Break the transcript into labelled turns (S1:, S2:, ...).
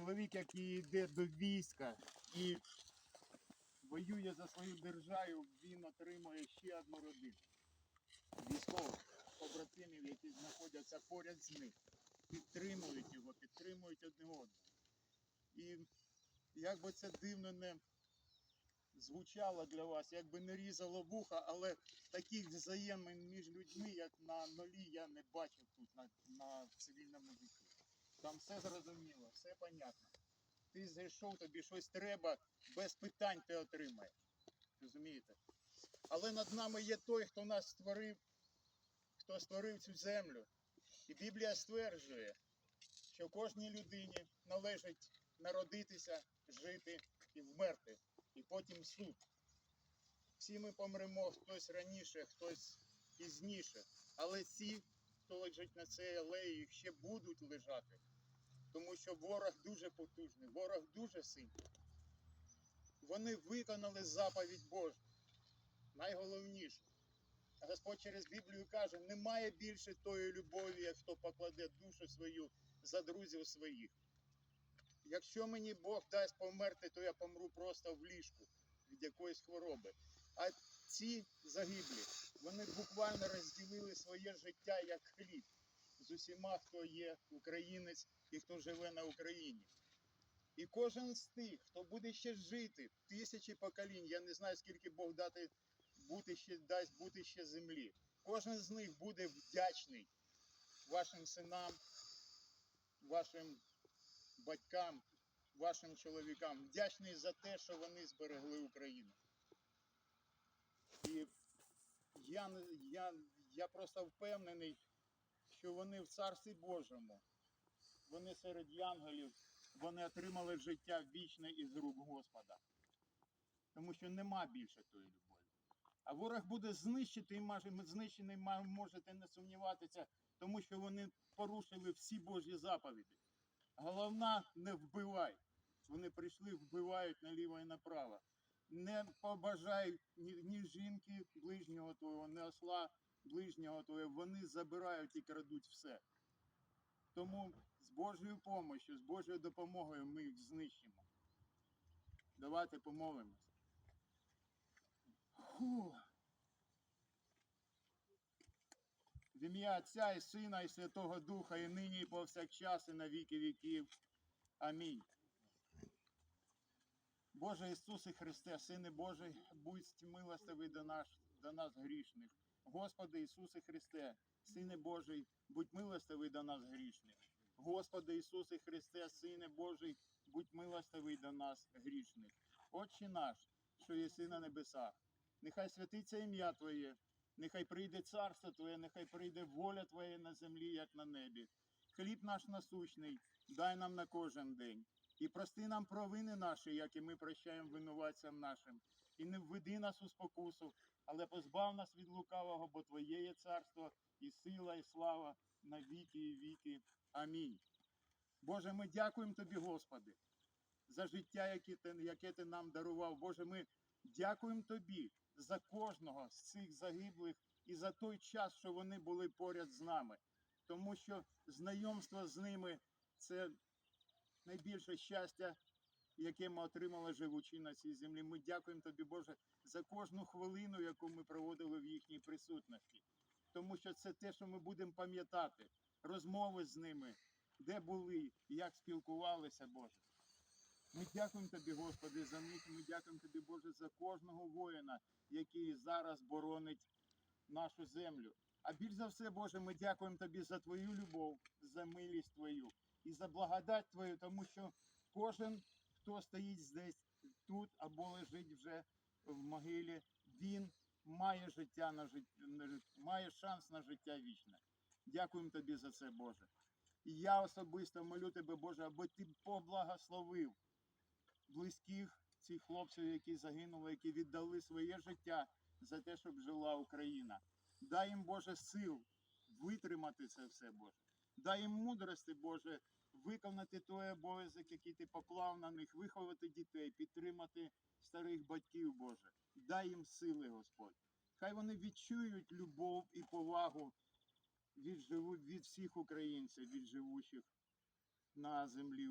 S1: чоловік, який йде до війська і воює за свою державу, він отримує ще одну родину. Військових побратимів, які знаходяться поряд з ним, підтримують його, підтримують одне одного. І як би це дивно не звучало для вас, як би не різало вуха, але таких взаємин між людьми, як на нолі, я не бачив тут на, на цивільному. Там все зрозуміло, все понятно. Ти зайшов, тобі щось треба, без питань ти отримаєш. Розумієте? Але над нами є той, хто нас створив, хто створив цю землю. І Біблія стверджує, що кожній людині належить народитися, жити і вмерти, і потім суд. Всі ми помремо, хтось раніше, хтось пізніше. Але ці, хто лежить на цій алеї, ще будуть лежати. Тому що ворог дуже потужний, ворог дуже сильний. Вони виконали заповідь Божу. Найголовніше. Господь через Біблію каже, немає більше тої любові, як хто покладе душу свою за друзів своїх. Якщо мені Бог дасть померти, то я помру просто в ліжку від якоїсь хвороби. А ці загиблі, вони буквально розділили своє життя як хліб з усіма, хто є українець і хто живе на Україні. І кожен з тих, хто буде ще жити тисячі поколінь, я не знаю, скільки Бог дати, бути ще, дасть бути ще землі. Кожен з них буде вдячний вашим синам, вашим батькам, вашим чоловікам, вдячний за те, що вони зберегли Україну. І я, я, я просто впевнений, що вони в Царстві Божому, вони серед янголів, вони отримали життя вічне із рук Господа. Тому що нема більше тої любові. А ворог буде знищити, майже знищений, можете не сумніватися, тому що вони порушили всі Божі заповіді. Головна не вбивай. Вони прийшли, вбивають наліво і направо. Не побажай ні, ні жінки ближнього твого, ні осла ближнього твого. Вони забирають і крадуть все. Тому з Божою допомогою, з Божою допомогою ми їх знищимо. Давайте помолимось. Фу. В ім'я Отця і Сина, і Святого Духа, і нині, і повсякчас, і на віки віків. Амінь. Боже Ісусе Христе, Сине Божий, будь милостивий до нас, до нас грішних. Господи Ісусе Христе, Сине Божий, будь милостивий до нас грішних. Господи Ісусе Христе, Сине Божий, будь милостивий до нас грішних. Отче наш, що єси на небесах, нехай святиться ім'я Твоє, нехай прийде царство Твоє, нехай прийде воля Твоя на землі, як на небі. Хліб наш насущний, дай нам на кожен день. І прости нам провини наші, як і ми прощаємо винуватцям нашим. І не введи нас у спокусу, але позбав нас від лукавого, бо Твоє є царство, і сила, і слава на віки і віки. Амінь. Боже, ми дякуємо Тобі, Господи, за життя, яке ти, яке ти нам дарував. Боже, ми дякуємо Тобі за кожного з цих загиблих і за той час, що вони були поряд з нами. Тому що знайомство з ними це найбільше щастя, яке ми отримали живучи на цій землі. Ми дякуємо тобі, Боже, за кожну хвилину, яку ми проводили в їхній присутності. Тому що це те, що ми будемо пам'ятати, розмови з ними, де були, як спілкувалися, Боже. Ми дякуємо тобі, Господи, за них. Ми дякуємо тобі, Боже, за кожного воїна, який зараз боронить нашу землю. А більш за все, Боже, ми дякуємо тобі за твою любов, за милість твою і за благодать твою, тому що кожен, хто стоїть здесь, тут або лежить вже в могилі, він має життя на життя, має шанс на життя вічне. Дякуємо тобі за це, Боже. І я особисто молю тебе, Боже, аби ти поблагословив близьких цих хлопців, які загинули, які віддали своє життя за те, щоб жила Україна. Дай їм, Боже, сил витримати це все, Боже. Дай їм мудрості, Боже, виконати той обов'язок, який ти поклав на них, виховати дітей, підтримати старих батьків, Боже. Дай їм сили, Господь. Хай вони відчують любов і повагу від, живу, від всіх українців, від живучих на землі